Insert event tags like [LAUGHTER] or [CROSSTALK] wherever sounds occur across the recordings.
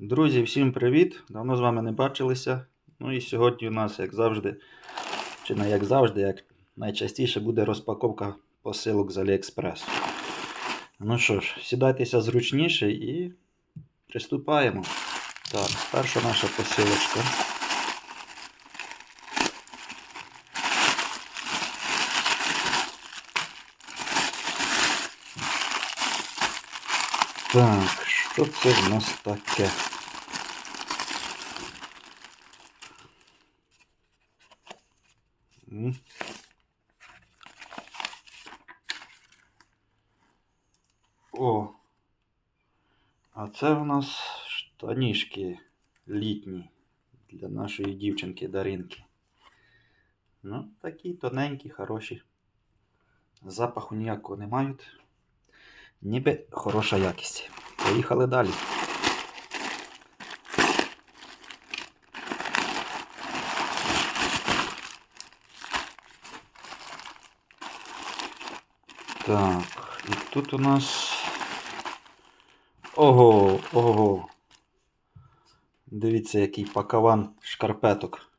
Друзі, всім привіт! Давно з вами не бачилися. Ну і сьогодні у нас, як завжди, чи не як завжди, як найчастіше буде розпаковка посилок з Аліекспрес. Ну що ж, сідайтеся зручніше і приступаємо. Так, перша наша посилочка. Так, що це в нас таке? О. А це в нас штанішки літні для нашої дівчинки Даринки. Ну, такі тоненькі, хороші. Запаху ніякого не мають. Ніби хороша якість. Поїхали далі. Так, і тут у нас. Ого, ого. Дивіться, який пакаван шкарпеток.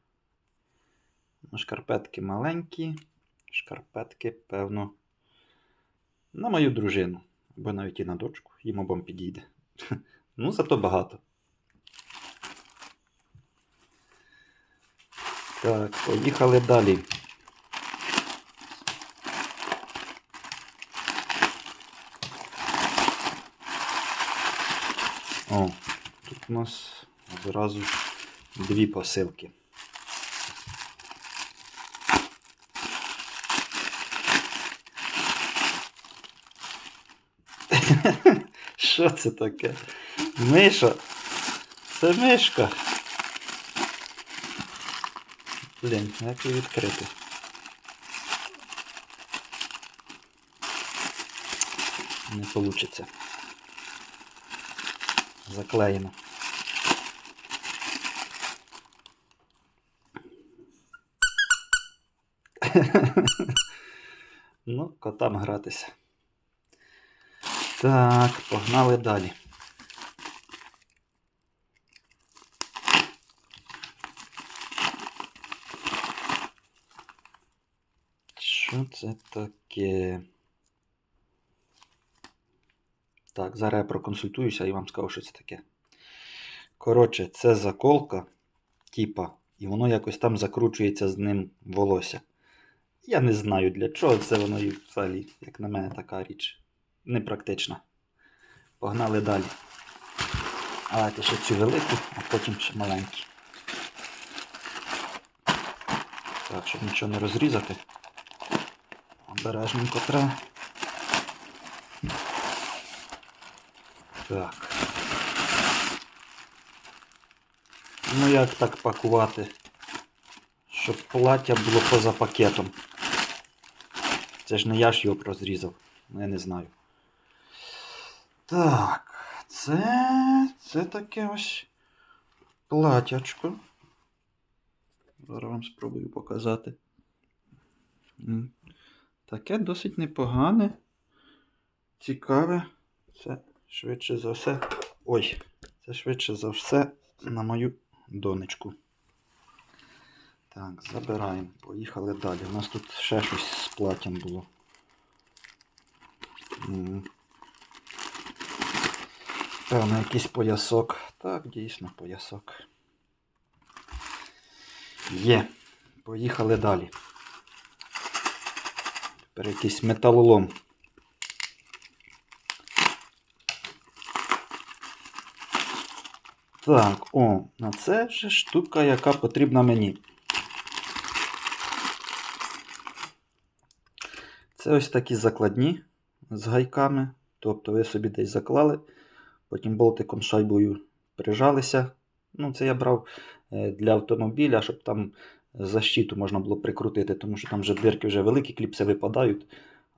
Ну, Шкарпетки маленькі. Шкарпетки, певно, на мою дружину. Або навіть і на дочку. Їм обом підійде. [LAUGHS] Ну, зато багато. Так, поїхали далі. О, тут у нас зразу дві посилки. Що це таке? Миша? Це мишка. Блін, як її відкрити? Не получиться. Заклеїмо. [LAUGHS] ну, котам гратися. Так, погнали далі. Що це таке? Так, зараз я проконсультуюся і вам скажу, що це таке. Коротше, це заколка, типа, і воно якось там закручується з ним волосся. Я не знаю для чого це воно і взагалі, як на мене, така річ непрактична. Погнали далі. Давайте ще цю велику, а потім ще маленьку. Так, щоб нічого не розрізати. Обережненько треба. Так. Ну як так пакувати, щоб плаття було поза пакетом. Це ж не я ж його розрізав. Ну, я не знаю. Так, це. це таке ось платячко. Зараз вам спробую показати. Таке досить непогане, цікаве. Це швидше за все. Ой, це швидше за все на мою донечку. Так, забираємо. Поїхали далі. У нас тут ще щось з платтям було. Певно, якийсь поясок. Так, дійсно, поясок. Є. Поїхали далі. Тепер якийсь металолом. Так, о, а це вже штука, яка потрібна мені. Це ось такі закладні з гайками. Тобто ви собі десь заклали, потім болтиком шайбою прижалися. Ну, це я брав е, для автомобіля, щоб там защиту можна було прикрутити, тому що там вже дирки вже великі, кліпси випадають.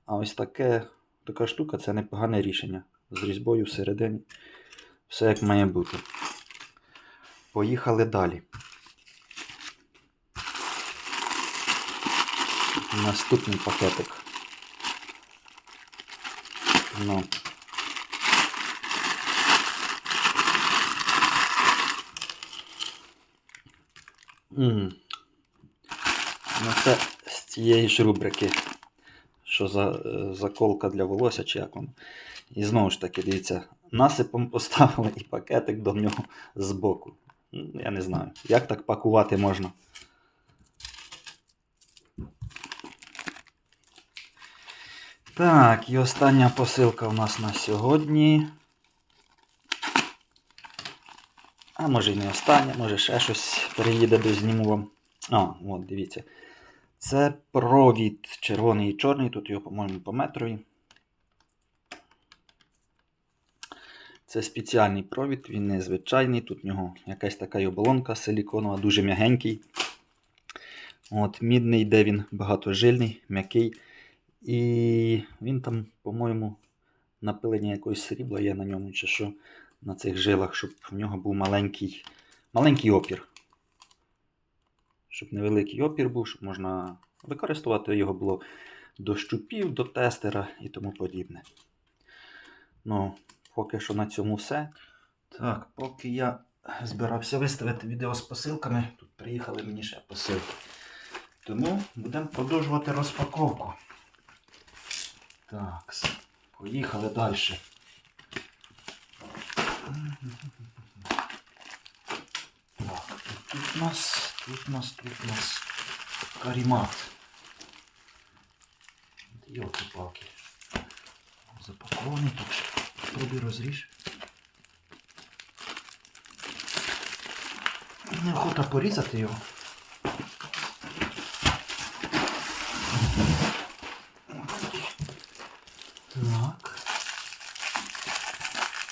А ось таке, така штука це непогане рішення. З різьбою всередині. Все як має бути. Поїхали далі. Наступний пакетик. Ну. Ну, це з цієї ж рубрики, що за е, заколка для волосся чи як воно. І знову ж таки, дивіться, насипом поставили і пакетик до нього збоку. Я не знаю, як так пакувати можна. Так, і остання посилка у нас на сьогодні. А може і не остання, може ще щось переїде, дозніму вам. А, от, дивіться. Це провід червоний і чорний, тут його, по-моєму, по метрові. Це спеціальний провід, він незвичайний. Тут в нього якась така оболонка силіконова, дуже м'ягенький. От, мідний, де він багатожильний, м'який. І він там, по-моєму, напилення якогось срібла є на ньому, чи що на цих жилах, щоб в нього був маленький, маленький опір. Щоб невеликий опір був, щоб можна використовувати його було до щупів, до тестера і тому подібне. Ну, поки що на цьому все. Так, поки я збирався виставити відео з посилками, тут приїхали мені ще посилки. Тому будемо продовжувати розпаковку. Так, поїхали далі. Тут у нас, тут у нас, тут у нас карімат. Йолки-палки. Запакований тут. Пробуй розріж. Неохота порізати його. Так.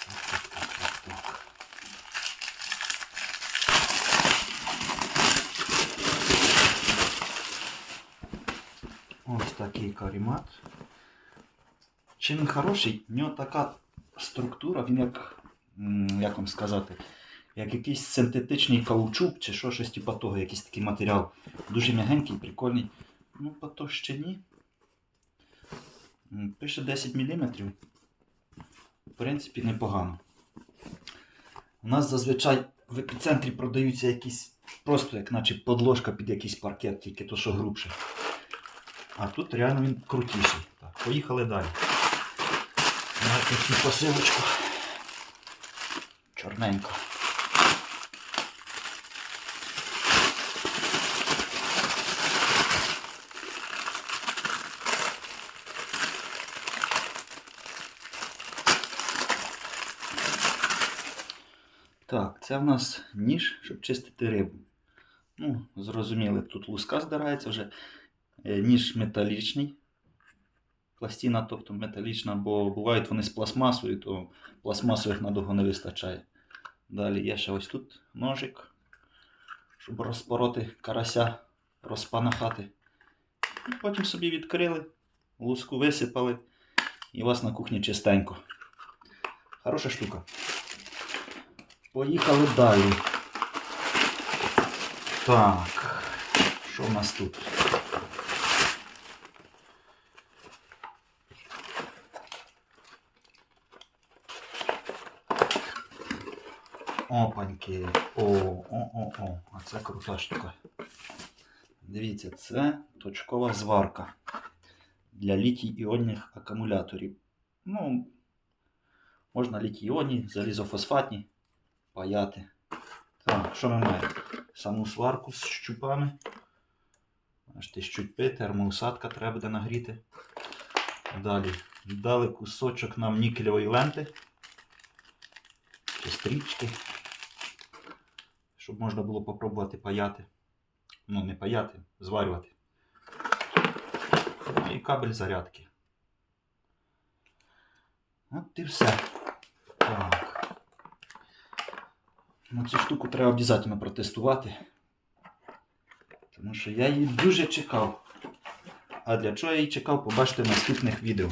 Так, так, так, так. Ось такий карімат. Чим він хороший, в нього така структура, він як, як вам сказати, як якийсь синтетичний каучук чи що, щось типу того, якийсь такий матеріал. Дуже м'ягенький, прикольний. Ну, по. М, Пише 10 мм. В принципі, непогано. У нас зазвичай в епіцентрі продаються якісь просто як наче подложка під якийсь паркет, тільки то, що грубше. А тут реально він крутіший. Так, поїхали далі. Давайте цю посилочку. Чорненько. Так, це в нас ніж, щоб чистити рибу. Ну, зрозуміли, тут луска здирається вже. Е, Ніж металічний. Пластина, тобто металічна, бо бувають вони з пластмасою, то пластмасових надовго не вистачає. Далі є ще ось тут ножик, щоб розпороти карася, розпанахати. І потім собі відкрили, луску висипали, і у вас на кухні чистенько. Хороша штука. Поїхали далі. Так, що в нас тут? Опаньки. О, о, о, о. А це крута штука. Дивіться, це точкова зварка для літій-іонних акумуляторів. Ну, можна літій-іонні, залізофосфатні паяти. Так, що ми маємо? Саму сварку з щупами. Бачите, щупи, термоусадка треба буде нагріти. Далі дали кусочок нам нікелевої ленти чи стрічки, щоб можна було попробувати паяти. Ну, не паяти, зварювати. І кабель зарядки. От і все. Так. Ну, цю штуку треба обов'язково протестувати. Тому що я її дуже чекав. А для чого я її чекав, побачите в наступних відео.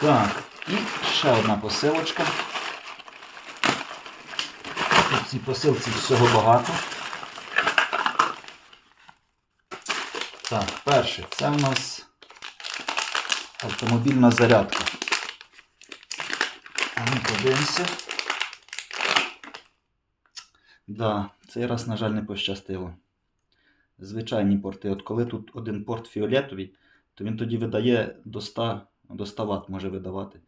Так, і ще одна посилочка. Цій посилці всього багато. Так, перше, це в нас автомобільна зарядка. А ми подивимося. Да, цей раз, на жаль, не пощастило. Звичайні порти. От коли тут один порт фіолетовий, то він тоді видає до 100, до 100 Вт може видавати.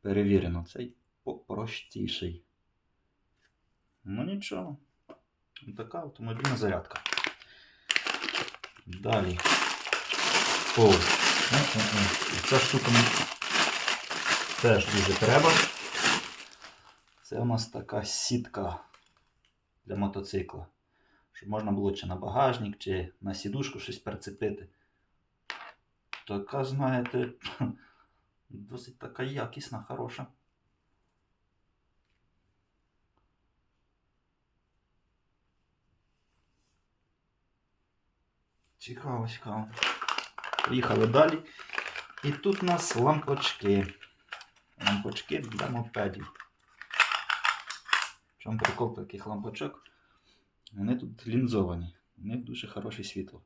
Перевірено. Цей попростіший. Ну нічого. Така автомобільна зарядка. Далі. О, ця штука теж дуже треба. Це у нас така сітка для мотоцикла. Щоб можна було чи на багажник, чи на сідушку щось прицепити. Така, знаєте, [LAUGHS] досить така якісна, хороша. Цікаво, цікаво. Поїхали далі. І тут у нас лампочки. Лампочки для мопедів. В чому прикол таких лампочок? Вони тут лінзовані. У них дуже хороше світло.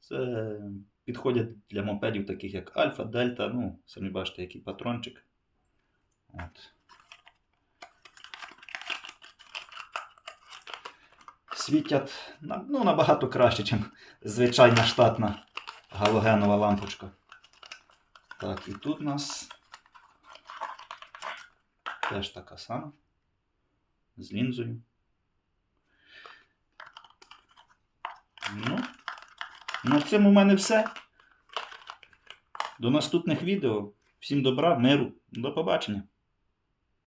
Це підходять для мопедів, таких як Альфа, Дельта, ну, самі бачите, який патрончик. От. Світять ну, набагато краще, ніж звичайна штатна галогенова лампочка. Так, і тут у нас теж така сама. З лінзою. Ну, на цьому в мене все. До наступних відео. Всім добра, миру, до побачення.